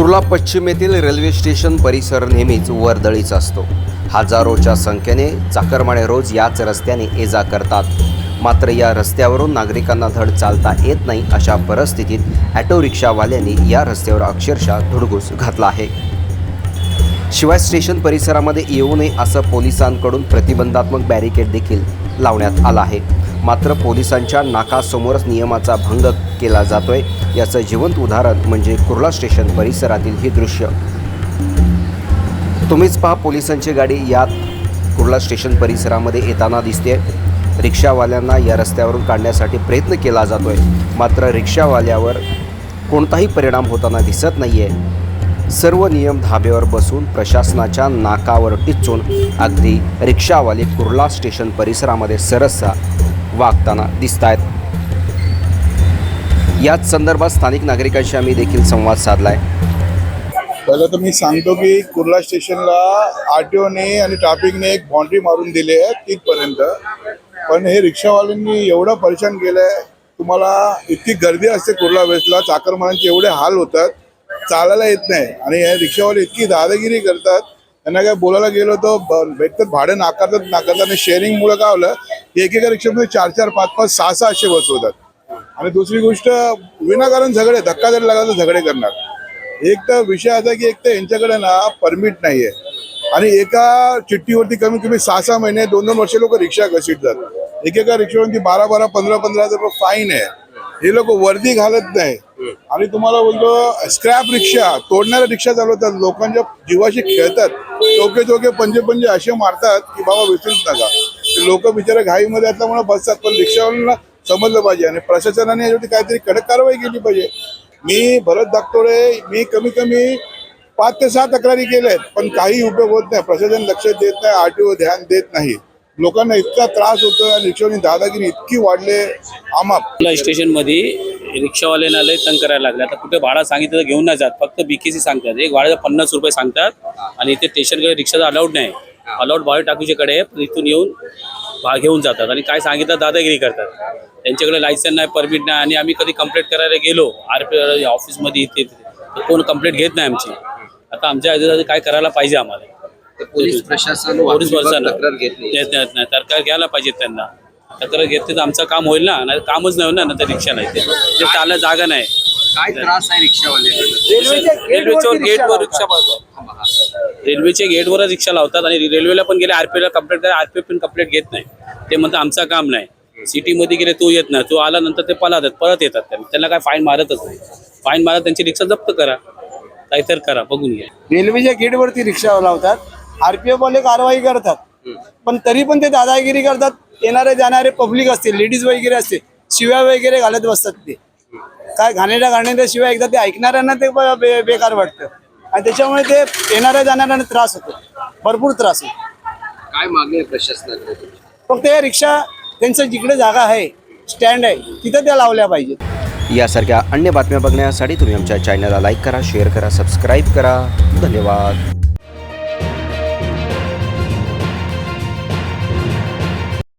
कुर्ला पश्चिम येथील railway station परिसर नेहमीच वर्दळीचा असतो. हजारोच्या संख्येने चाकरमाने रोज याच रस्त्याने ये जा करतात. मात्र या रस्त्यावरून नागरिकांना धड चालता येत नाही अशा परिस्थितीत ॲटो रिक्षावाल्यांनी या रस्त्यावर अक्षरशः धुडगूस घातला आहे. शिवाय स्टेशन परिसरामध्ये येऊ नये असं पोलिसांकडून प्रतिबंधात्मक बॅरिकेड देखील लावण्यात आला आहे. मात्र पोलिसांच्या नाकासमोरच नियमाचा भंग केला जातोय. याचं जिवंत उदाहरण म्हणजे कुर्ला स्टेशन परिसरातील हे दृश्य. तुम्हीच पहा पोलिसांची गाडी यात कुर्ला स्टेशन परिसरामध्ये येताना दिसते रिक्षावाल्यांना या रस्त्यावरून काढण्यासाठी प्रयत्न केला जातोय. मात्र रिक्षावाल्यावर कोणताही परिणाम होताना दिसत नाही आहे सर्व नियम धाब्यावर बसून प्रशासनाच्या नाकावर टिचून अगदी रिक्षावाले कुर्ला स्टेशन परिसरामध्ये सरसा वागताना दिसत आहेत याच संदर्भात स्थानिक नागरिकांशी आम्ही देखील संवाद साधलाय. पहिलं तर मी सांगतो की कुर्ला स्टेशनला आरटीओने आणि ट्रॅफिकने एक बाउंड्री मारून दिली आहे तिथपर्यंत. पण हे रिक्षावाल्यांनी एवढं परेशान केलंय तुम्हाला इतकी गर्दी असते कुर्ला वेस्टला चाकरमानांचे एवढे हाल होतात चालायला येत नाही. आणि हे रिक्षावाले इतकी दादागिरी करतात त्यांना काय बोलायला गेलो तर भेटतात भाडं नाकारतात नाकारतात आणि शेअरिंगमुळे काय होलं एकेका रिक्षामध्ये चार चार पाच पाच सहा सहा असे बसवतात आणि दुसरी गोष्ट विनाकारण झगडे धक्का जरी लागला तर झगडे करणार. एक तर विषय असा की एक तर यांच्याकडे ना परमिट नाही आहे आणि एका चिठ्ठीवरती कमीत कमी सहा सहा महिने दोन दोन वर्ष लोक रिक्षा घसीटतात. एकेका रिक्षावरती बारा बारा पंधरा पंधरा हजार रुपये फाईन आहे. हे लोक वर्दी घालत नाही. आणि तुम्हाला बोलतो स्क्रॅप रिक्षा तोडणाऱ्या रिक्षा चालवतात. लोकांच्या जीवाशी खेळतात. चौके चौके पंजे पंजे असे मारतात की बाबा विसरूच नका. लोक बिचारे घाईमध्ये असल्यामुळे बसतात पण रिक्षावाल्यांना समजलं पाहिजे आणि प्रशासनाने याच्यावरती काहीतरी कडक कारवाई केली पाहिजे. मी भरत दाखतोडे मी कमी कमी पाच ते सहा तक्रारी केल्या आहेत पण काही उपयोग होत नाही. प्रशासन लक्ष देत नाही आरटीओ ध्यान देत नाही. लोकांना इतका त्रास होतो आणि रिक्षावाली दादागिरी इतकी वाढले आमाप. स्टेशनमध्ये रिक्षावाल्यांना लय तंग करायला लागले. आता कुठे भाडा सांगितलं तर घेऊन नाही जात फक्त बीकेसी सांगतात. एक भाड्याचा पन्नास रुपये सांगतात आणि इथे स्टेशनकडे रिक्षाचा अलाउड नाही. अलाउड भाडे टाकूच्याकडे आहे, इथून येऊन भा घेऊन जातात. आणि काय सांगितलं दादागिरी करतात. त्यांच्याकडे लायसन नाही परमिट नाही आणि आम्ही कधी कंप्लेंट करायला गेलो आर पी ऑफिसमध्ये इथे तर कोण कंप्लेंट घेत नाही आमची. आता आमच्या आजूबाजूला काय करायला पाहिजे आम्हाला? पोलीस प्रशासन पोलीस प्रशासन. तक्रार घेत नाही. तक्रार घ्यायला पाहिजे त्यांना. तक्रार घेतली तर आमचं काम होईल ना. नाही कामच नाही होईल ना तर रिक्षा नाही. ते चालला जागा नाही. काय त्रास आहे रिक्षावाले रेल्वेच्या गेटवर रिक्षा रेल्वेच्या गेटवर रिक्षा लावतात आणि रेल्वेला पण गेले आरपीला कंप्लेंट करा आरपी पण कंप्लेंट घेत नाही. ते म्हणतात आमचं काम नाही. सिटीमध्ये गेले तू येत नाही तू आल्यानंतर ते पळतात परत येतात त्यांना. त्यांना काय फाईन मारतच नाही. फाईन मारत त्यांची रिक्षा जप्त करा. काहीतरी करा बघून घ्या. रेल्वेच्या गेटवरती रिक्षा लावतात. आरपीएफ वाले कारवाई करतात. पण तरी पण ते दादागिरी करतात. येणारे जाणारे पब्लिक असते लेडीज वगैरे असते शिव्या वगैरे घालत बसतात ते. काय घाणेऱ्या घाणेऱ्या शिवाय एकदा ते ऐकणाऱ्यांना ते बेकार वाटतं. आणि त्याच्यामुळे ते येणाऱ्या जाणाऱ्यांना त्रास होतो. भरपूर त्रास होतो. काय मागणी आहे प्रशासनाकडे फक्त या रिक्षा त्यांचं जिकडे जागा आहे स्टँड आहे तिथं त्या लावल्या पाहिजेत. यासारख्या अन्य बातम्या बघण्यासाठी तुम्ही आमच्या चॅनलला लाईक करा शेअर करा सबस्क्राईब करा. धन्यवाद.